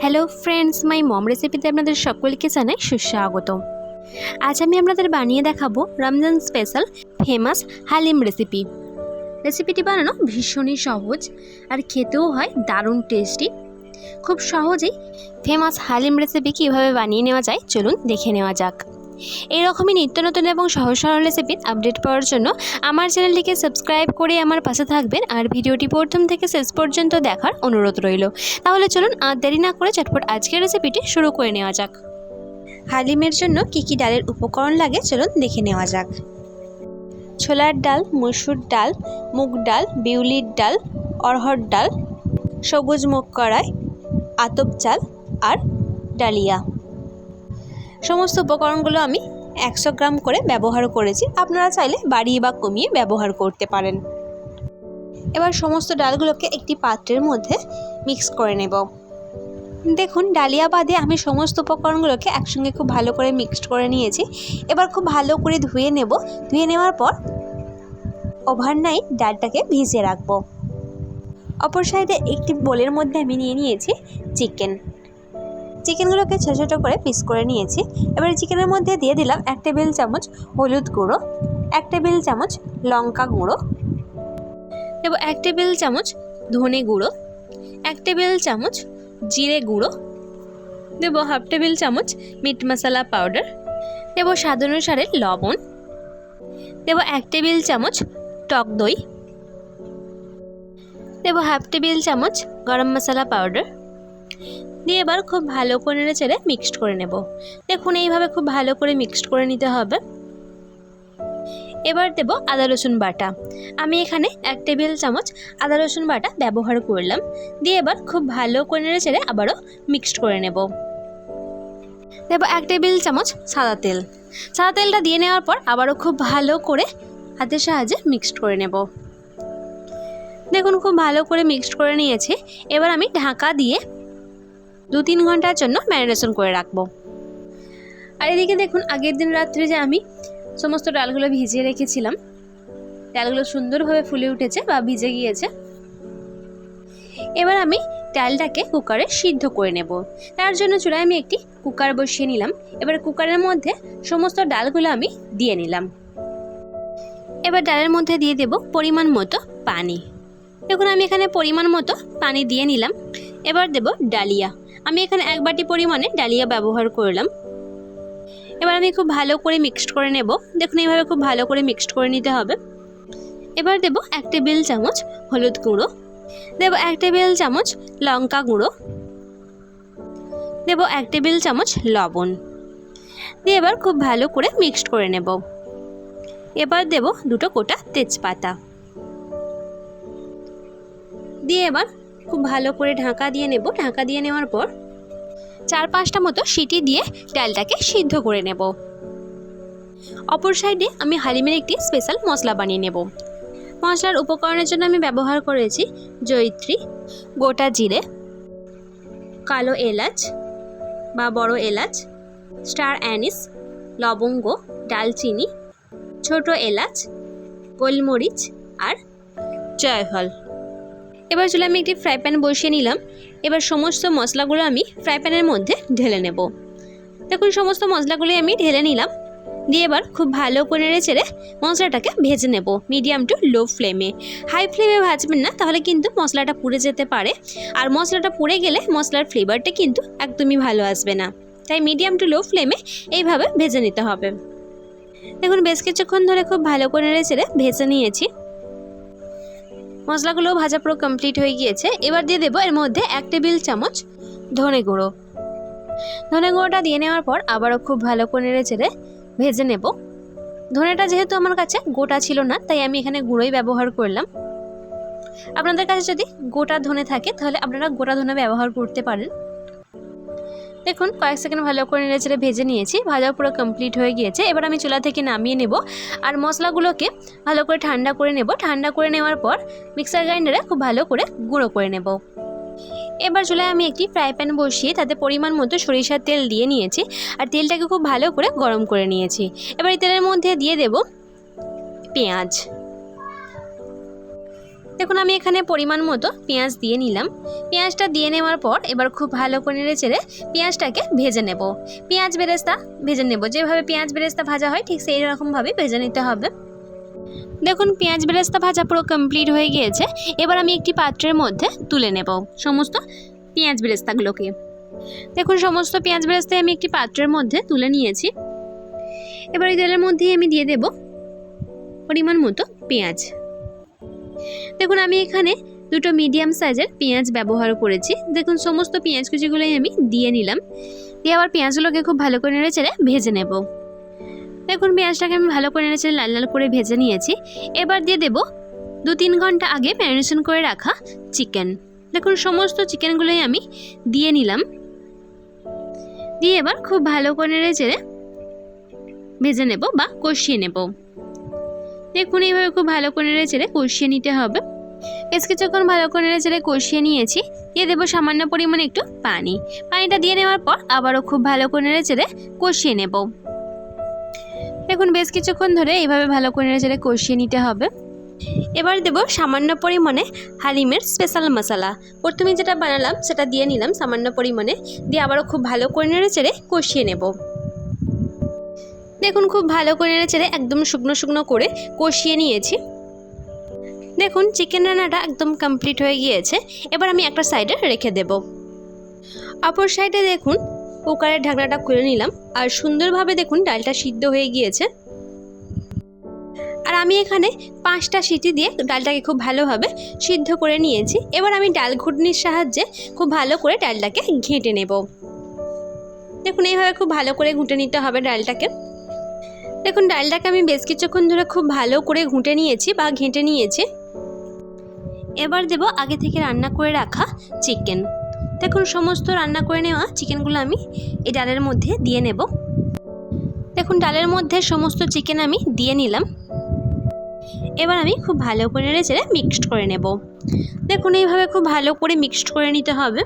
Hello friends মাই মম রেসিপিতে আপনাদের সকলকে জানাই সুস্বাগত আজ আমি আপনাদের বানিয়ে দেখাবো Ramzan special famous haleem recipe রেসিপিটি বানানো ভীষণই সহজ আর খেতেও হয় দারুণ টেস্টি খুব সহজেই ফেমাস হালিম রেসিপি কীভাবে বানিয়ে নেওয়া যায় চলুন দেখে নেওয়া যাক। এইরকমই নিত্য নতুন এবং সহজ সরল রেসিপির আপডেট পাওয়ার জন্য আমার চ্যানেলটিকে সাবস্ক্রাইব করে আমার পাশে থাকবেন আর ভিডিওটি প্রথম থেকে শেষ পর্যন্ত দেখার অনুরোধ রইল। তাহলে চলুন আর দেরি না করে চটপট আজকের রেসিপিটি শুরু করে নেওয়া যাক। হালিমের জন্য কী কী ডালের উপকরণ লাগে চলুন দেখে নেওয়া যাক। ছোলার ডাল, মসুর ডাল, মুগ ডাল, বিউলির ডাল অরহর ডাল, সবুজ মুগ কড়াই, আতপ চাল আর ডালিয়া। সমস্ত উপকরণগুলো আমি একশো গ্রাম করে ব্যবহার করেছি। আপনারা চাইলে বাড়িয়ে বা কমিয়ে ব্যবহার করতে পারেন। এবার সমস্ত ডালগুলোকে একটি পাত্রের মধ্যে মিক্স করে নেব। দেখুন, ডালিয়া বাদে আমি সমস্ত উপকরণগুলোকে একসঙ্গে খুব ভালো করে মিক্সড করে নিয়েছি। এবার খুব ভালো করে ধুয়ে নেব। ধুয়ে নেওয়ার পর ওভারনাইট ডালটাকে ভিজিয়ে রাখব। অপর সাইডে একটি বোলের মধ্যে আমি নিয়ে নিয়েছি চিকেন চিকেনগুলোকে ছোটো ছোটো করে পিস করে নিয়েছি। এবার চিকেনের মধ্যে দিয়ে দিলাম এক টেবিল চামচ হলুদ গুঁড়ো, এক টেবিল চামচ লঙ্কা গুঁড়ো, দেবো এক টেবিল চামচ ধনে গুঁড়ো, এক টেবিল চামচ জিরে গুঁড়ো, দেবো হাফ টেবিল চামচ মিট মশলা পাউডার, দেবো স্বাদ অনুসারে লবণ, দেবো এক টেবিল চামচ টক দই, দেবো হাফ টেবিল চামচ গরম মশলা পাউডার দিয়ে এবার খুব ভালো করে নেড়ে মিক্সড করে নেব। দেখুন এইভাবে খুব ভালো করে মিক্সড করে নিতে হবে। এবার দেব আদা, রসুন বাটা। আমি এখানে এক টেবিল চামচ আদা, রসুন বাটা ব্যবহার করলাম। দিয়ে এবার খুব ভালো করে নেড়ে চেড়ে আবারও মিক্সড করে নেব। দেবো এক টেবিল চামচ সাদা তেল। সাদা তেলটা দিয়ে নেওয়ার পর আবারও খুব ভালো করে হাতের সাহায্যে মিক্সড করে নেব। দেখুন খুব ভালো করে মিক্সড করে নিয়েছি। এবার আমি ঢাকা দিয়ে দু তিন ঘণ্টার জন্য ম্যারিনেশন করে রাখব। আর এদিকে দেখুন, আগের দিন রাত্রে যে আমি সমস্ত ডালগুলো ভিজিয়ে রেখেছিলাম, ডালগুলো সুন্দরভাবে ফুলে উঠেছে বা ভিজে গিয়েছে, এবার আমি ডালটাকে কুকারে সিদ্ধ করে নেব। তার জন্য চুলায় আমি একটি কুকার বসিয়ে নিলাম। এবার কুকারের মধ্যে সমস্ত ডালগুলো আমি দিয়ে নিলাম। এবার ডালের মধ্যে দিয়ে দেব পরিমাণ মতো পানি। দেখুন, আমি এখানে পরিমাণ মতো পানি দিয়ে নিলাম। এবার দেব ডালিয়া। আমি এখানে এক বাটি পরিমাণে ডালিয়া ব্যবহার করলাম। এবার আমি খুব ভালো করে মিক্সড করে নেব। দেখুন এইভাবে খুব ভালো করে মিক্সড করে নিতে হবে। এবার দেব এক টেবিল চামচ হলুদ গুঁড়ো। দেব এক টেবিল চামচ লঙ্কা গুঁড়ো। দেব এক টেবিল চামচ লবণ। দিয়ে এবার খুব ভালো করে মিক্সড করে নেব। এবার দেব দুটো কোটা তেজপাতা। দিয়ে এবার খুব ভালো করে ঢাকা দিয়ে নেব। ঢাকা দিয়ে নেওয়ার পর চার পাঁচটা মতো সিটি দিয়ে ডালটাকে সিদ্ধ করে নেব। অপর সাইডে আমি হালিমের একটি স্পেশাল মশলা বানিয়ে নেব। মশলার উপকরণের জন্য আমি ব্যবহার করেছি জয়িত্রী, গোটা জিরে, কালো এলাচ বা বড় এলাচ, স্টার অ্যানিস, লবঙ্গ, ডালচিনি, ছোট এলাচ, গোলমরিচ আর জয়ফল। এবার চলে আমি একটি ফ্রাই প্যান বসিয়ে নিলাম। এবার সমস্ত মশলাগুলো আমি ফ্রাই প্যানের মধ্যে ঢেলে নেব। দেখুন, সমস্ত মশলাগুলো আমি ঢেলে নিলাম। দিয়ে এবার খুব ভালো করে নেড়ে মশলাটাকে ভেজে নেব মিডিয়াম টু লো ফ্লেমে। হাই ফ্লেমে ভাজবেন না, তাহলে কিন্তু মশলাটা পুড়ে যেতে পারে। আর মশলাটা পুড়ে গেলে মশলার ফ্লেভারটা কিন্তু একদমই ভালো আসবে না। তাই মিডিয়াম টু লো ফ্লেমে এইভাবে ভেজে নিতে হবে। দেখুন, বেশ কিছুক্ষণ ধরে খুব ভালো করে নেড়ে ভেজে নিয়েছি। মশলাগুলো ভাজা পুরো কমপ্লিট হয়ে গিয়েছে। এবার দিয়ে দেবো এর মধ্যে এক টেবিল চামচ ধনে গুঁড়ো। ধনে গুঁড়োটা দিয়ে নেওয়ার পর আবারও খুব ভালো করে নেড়ে চেড়ে ভেজে নেব। ধনেটা যেহেতু আমার কাছে গোটা ছিল না, তাই আমি এখানে গুঁড়োই ব্যবহার করলাম। আপনাদের কাছে যদি গোটা ধনে থাকে, তাহলে আপনারা গোটা ধনে ব্যবহার করতে পারেন। দেখুন, কয়েক সেকেন্ড ভালো করে নেড়েচেড়ে ভেজে নিয়েছি। ভাজা পুরো কমপ্লিট হয়ে গিয়েছে। এবার আমি চুলা থেকে নামিয়ে নেব। আর মশলাগুলোকে ভালো করে ঠান্ডা করে নেব। ঠান্ডা করে নেওয়ার পর মিক্সার গ্রাইন্ডারে খুব ভালো করে গুঁড়ো করে নেব। এবার চুলায় আমি একটি ফ্রাই প্যান বসিয়ে তাতে পরিমাণ মতো সরিষার তেল দিয়ে নিয়েছি। আর তেলটাকে খুব ভালো করে গরম করে নিয়েছি। এবার এই তেলের মধ্যে দিয়ে দেব পেঁয়াজ। দেখুন, আমি এখানে পরিমাণ মতো পেঁয়াজ দিয়ে নিলাম। পেঁয়াজটা দিয়ে নেওয়ার পর এবার খুব ভালো করে নেড়ে চেড়ে পেঁয়াজটাকে ভেজে নেব। পেঁয়াজ বেরেস্তা ভেজে নেব। যেভাবে পেঁয়াজ বেরেস্তা ভাজা হয়, ঠিক সেই রকমভাবে ভেজে নিতে হবে। দেখুন, পেঁয়াজ বেরেস্তা ভাজা পুরো কমপ্লিট হয়ে গিয়েছে। এবার আমি একটি পাত্রের মধ্যে তুলে নেব সমস্ত পেঁয়াজ বেরেস্তাগুলোকে। দেখুন, সমস্ত পেঁয়াজ বেরেস্তায় আমি একটি পাত্রের মধ্যে তুলে নিয়েছি। এবার এই তেলের মধ্যেই আমি দিয়ে দেব পরিমাণ মতো পেঁয়াজ। দেখুন, আমি এখানে দুটো মিডিয়াম সাইজের পেঁয়াজ ব্যবহার করেছি। দেখুন, সমস্ত পেঁয়াজ কুচিগুলোই আমি দিয়ে নিলাম। দিয়ে আবার পেঁয়াজগুলোকে খুব ভালো করে নেড়ে চেড়ে ভেজে নেব। দেখুন, পেঁয়াজটাকে আমি ভালো করে নেড়ে লাল লাল করে ভেজে নিয়েছি। এবার দিয়ে দেব দু তিন ঘণ্টা আগে ম্যারিনেশন করে রাখা চিকেন। দেখুন, সমস্ত চিকেনগুলোই আমি দিয়ে নিলাম। দিয়ে এবার খুব ভালো করে নেড়ে চেড়ে ভেজে নেব বা কষিয়ে নেব। দেখুন, এইভাবে খুব ভালো করে নেড়ে চেড়ে কষিয়ে নিতে হবে। বেশ কিছুক্ষণ ভালো করে চেড়ে কষিয়ে নিয়েছি। দিয়ে দেবো সামান্য পরিমাণে একটু পানি। পানিটা দিয়ে নেওয়ার পর আবারও খুব ভালো করে চেড়ে কষিয়ে নেব। দেখুন, বেশ কিছুক্ষণ ধরে এইভাবে ভালো করে চেড়ে কষিয়ে নিতে হবে। এবার দেব সামান্য পরিমাণে হালিমের স্পেশাল মশলা। প্রথমে যেটা বানালাম, সেটা দিয়ে নিলাম সামান্য পরিমাণে। দিয়ে আবারও খুব ভালো করে নেড়ে কষিয়ে নেব। দেখুন খুব ভালো করে নেড়ে একদম শুকনো শুকনো করে কষিয়ে নিয়েছি। দেখুন চিকেন রান্নাটা একদম কমপ্লিট হয়ে গিয়েছে। এবার আমি একটা সাইডে রেখে দেব। অপর সাইডে দেখুন কুকারের ঢাকনাটা খুলে নিলাম। আর সুন্দরভাবে দেখুন ডালটা সিদ্ধ হয়ে গিয়েছে। আর আমি এখানে পাঁচটা সিটি দিয়ে ডালটাকে খুব ভালোভাবে সিদ্ধ করে নিয়েছি। এবার আমি ডাল ঘুটনির সাহায্যে খুব ভালো করে ডালটাকে ঘেঁটে নেব। দেখুন এইভাবে খুব ভালো করে ঘুঁটে নিতে হবে ডালটাকে। দেখুন, ডালটাকে আমি বেশ কিছুক্ষণ ধরে খুব ভালো করে ঘুঁটে নিয়েছি বা ঘেঁটে নিয়েছি। এবার দেব আগে থেকে রান্না করে রাখা চিকেন। দেখুন, সমস্ত রান্না করে নেওয়া চিকেনগুলো আমি এই ডালের মধ্যে দিয়ে নেব। দেখুন, ডালের মধ্যে সমস্ত চিকেন আমি দিয়ে নিলাম। এবার আমি খুব ভালো করে নেড়ে মিক্সড করে নেব। দেখুন, এইভাবে খুব ভালো করে মিক্সড করে নিতে হবে।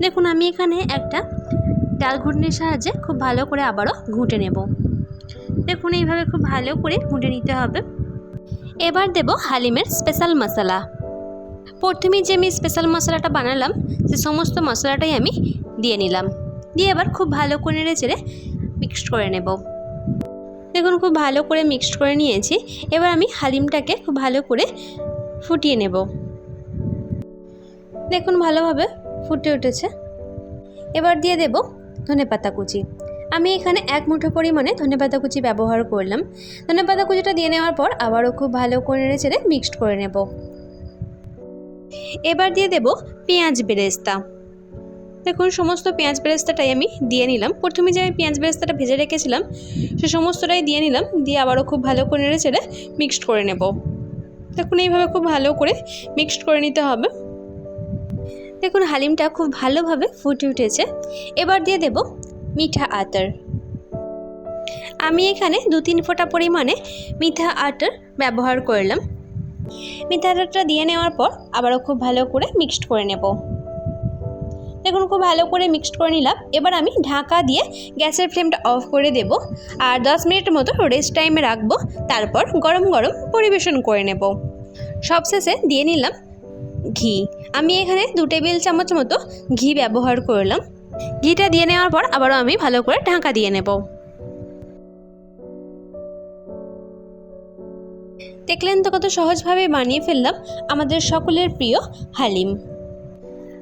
দেখুন, আমি এখানে একটা ডাল ঘুটনির সাহায্যে খুব ভালো করে আবারও ঘুঁটে নেব। দেখুন, এইভাবে খুব ভালো করে ঘুঁটে নিতে হবে। এবার দেব হালিমের স্পেশাল মশলা। প্রথমে যে আমি স্পেশাল মশলাটা বানালাম, সে সমস্ত মশলাটাই আমি দিয়ে নিলাম। দিয়ে এবার খুব ভালো করে নেড়ে চেড়ে মিক্সড করে নেব। দেখুন, খুব ভালো করে মিক্সড করে নিয়েছি। এবার আমি হালিমটাকে খুব ভালো করে ফুটিয়ে নেব। দেখুন, ভালোভাবে ফুটে উঠেছে। এবার দিয়ে দেব ধনেপাতা কুচি। আমি এখানে এক মুঠো পরিমাণে ধনেপাতা কুচি ব্যবহার করলাম। ধনেপাতা কুচিটা দিয়ে নেওয়ার পর আবারও খুব ভালো করে নেড়ে মিক্সড করে নেব। এবার দিয়ে দেব পেঁয়াজ বেরেস্তা। দেখুন, সমস্ত পেঁয়াজ বেরেস্তাটাই আমি দিয়ে নিলাম। প্রথমে যে আমি পেঁয়াজ বেরেস্তাটা ভেজে রেখেছিলাম, সে সমস্তটাই দিয়ে নিলাম, দিয়ে আবারও খুব ভালো করে নেড়ে চেড়ে মিক্সড করে নেব। দেখুন, এইভাবে খুব ভালো করে মিক্সড করে নিতে হবে। দেখুন, হালিমটা খুব ভালোভাবে ফুটে উঠেছে। এবার দিয়ে দেব মিঠা আতর। আমি এখানে দু তিন ফোঁটা পরিমাণে মিঠা আতর ব্যবহার করলাম। মিঠা আতরটা দিয়ে নেওয়ার পর আবারও খুব ভালো করে মিক্সড করে নেব। দেখুন, খুব ভালো করে মিক্সড করে নিলাম। এবার আমি ঢাকা দিয়ে গ্যাসের ফ্লেমটা অফ করে দেব আর দশ মিনিট মতো রেস্ট টাইমে রাখব। তারপর গরম গরম পরিবেশন করে নেব। সবশেষে দিয়ে নিলাম ঘি। আমি এখানে দু টেবিল চামচ মতো ঘি ব্যবহার করলাম। ঘিটা দিয়ে নেওয়ার পর আবারও আমি ভালো করে ঢাকা দিয়ে নেব। দেখলেন তো কত সহজভাবে বানিয়ে ফেললাম আমাদের সকলের প্রিয় হালিম।